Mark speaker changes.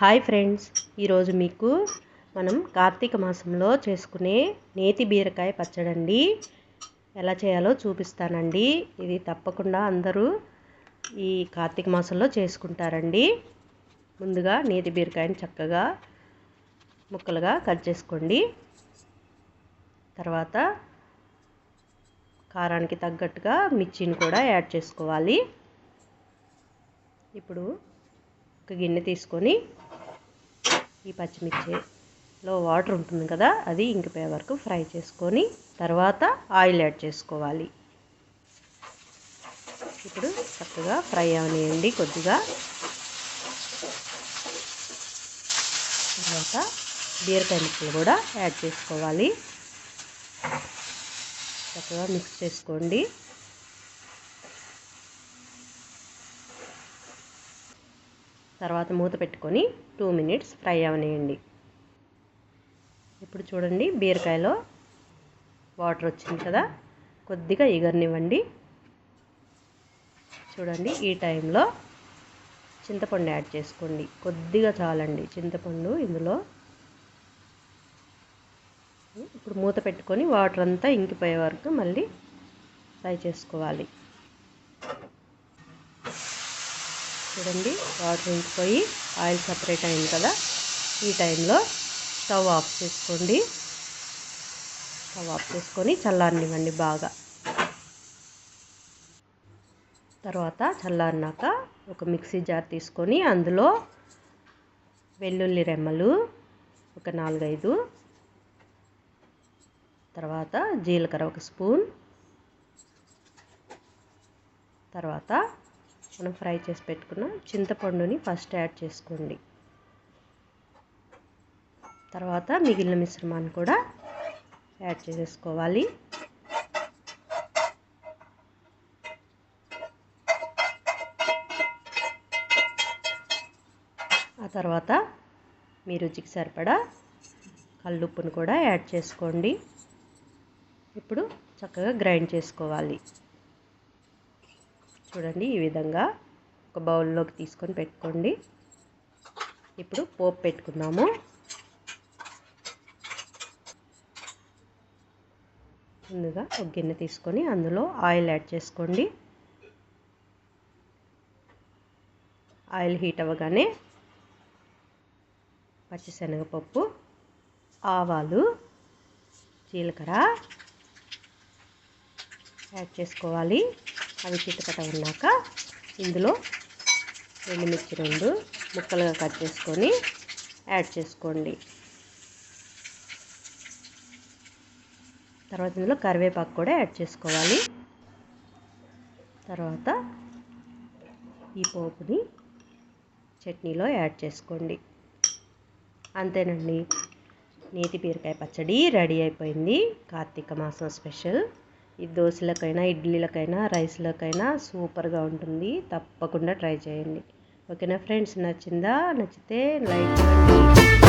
Speaker 1: Hi friends ఈరోజు మీకు మనం కార్తీక మాసంలో చేసుకునే నేతి బీరకాయ పచ్చడండి. ఎలా చేయాలో చూపిస్తానండి. ఇది తప్పకుండా అందరూ ఈ కార్తీక మాసంలో చేసుకుంటారండి. ముందుగా నేతి బీరకాయని చక్కగా ముక్కలుగా కట్ చేసుకోండి. తర్వాత కారానికి తగ్గట్టుగా మిర్చిని కూడా యాడ్ చేసుకోవాలి. ఇప్పుడు ఒక గిన్నె తీసుకొని ఈ పచ్చిమిర్చిలో వాటర్ ఉంటుంది కదా అది ఇంకిపోయే వరకు ఫ్రై చేసుకొని తర్వాత ఆయిల్ యాడ్ చేసుకోవాలి. ఇప్పుడు చక్కగా ఫ్రై అవనియండి కొద్దిగా. తర్వాత బీరకాయ ముక్కలు కూడా యాడ్ చేసుకోవాలి. చక్కగా మిక్స్ చేసుకోండి. తర్వాత మూత పెట్టుకొని టూ మినిట్స్ ఫ్రై అవనియండి. ఇప్పుడు చూడండి బీరకాయలో వాటర్ వచ్చింది కదా కొద్దిగా ఎగరనివ్వండి చూడండి ఈ టైంలో చింతపండు యాడ్ చేసుకోండి. కొద్దిగా చాలండి చింతపండు ఇందులో. ఇప్పుడు మూత పెట్టుకొని వాటర్ అంతా ఇంకిపోయే వరకు మళ్ళీ ఫ్రై చేసుకోవాలి. చూడండి వాటర్ ఇంకిపోయి ఆయిల్ సపరేట్ అయింది కదా. ఈ టైంలో స్టవ్ ఆఫ్ చేసుకోండి. స్టవ్ ఆఫ్ చేసుకొని చల్లారనివ్వండి బాగా. తర్వాత చల్లారినాక ఒక మిక్సీ జార్ తీసుకొని అందులో వెల్లుల్లి రెమ్మలు ఒక నాలుగైదు. తర్వాత జీలకర్ర ఒక స్పూన్. తర్వాత మనం ఫ్రై చేసి పెట్టుకున్న. చింతపండుని ఫస్ట్ యాడ్ చేసుకోండి. తర్వాత మిగిలిన మిశ్రమాన్ని కూడా యాడ్ చేసేసుకోవాలి. ఆ తర్వాత మీ రుచికి సరిపడా కల్లుప్పును కూడా యాడ్ చేసుకోండి. ఇప్పుడు చక్కగా గ్రైండ్ చేసుకోవాలి. చూడండి ఈ విధంగా ఒక బౌల్లోకి తీసుకొని పెట్టుకోండి. ఇప్పుడు పోపు పెట్టుకుందాము. ముందుగా ఒక గిన్నె తీసుకొని అందులో ఆయిల్ యాడ్ చేసుకోండి. ఆయిల్ హీట్ అవ్వగానే పచ్చిశనగపప్పు ఆవాలు జీలకర్ర యాడ్ చేసుకోవాలి. అవి చిటపట ఉన్నాక ఇందులో ఎండుమిర్చి రెండు ముక్కలుగా కట్ చేసుకొని యాడ్ చేసుకోండి. తర్వాత ఇందులో కరివేపాకు కూడా యాడ్ చేసుకోవాలి. తర్వాత ఈ పోపుని చట్నీలో యాడ్ చేసుకోండి. అంతేనండి. నేతి బీరకాయ పచ్చడి రెడీ అయిపోయింది. కార్తీక మాసం స్పెషల్. ఈ దోశలకైనా ఇడ్లీలకైనా రైస్లకైనా సూపర్గా ఉంటుంది. తప్పకుండా ట్రై చేయండి. ఓకేనా ఫ్రెండ్స్? నచ్చిందా? నచ్చితే లైక్ చేయండి.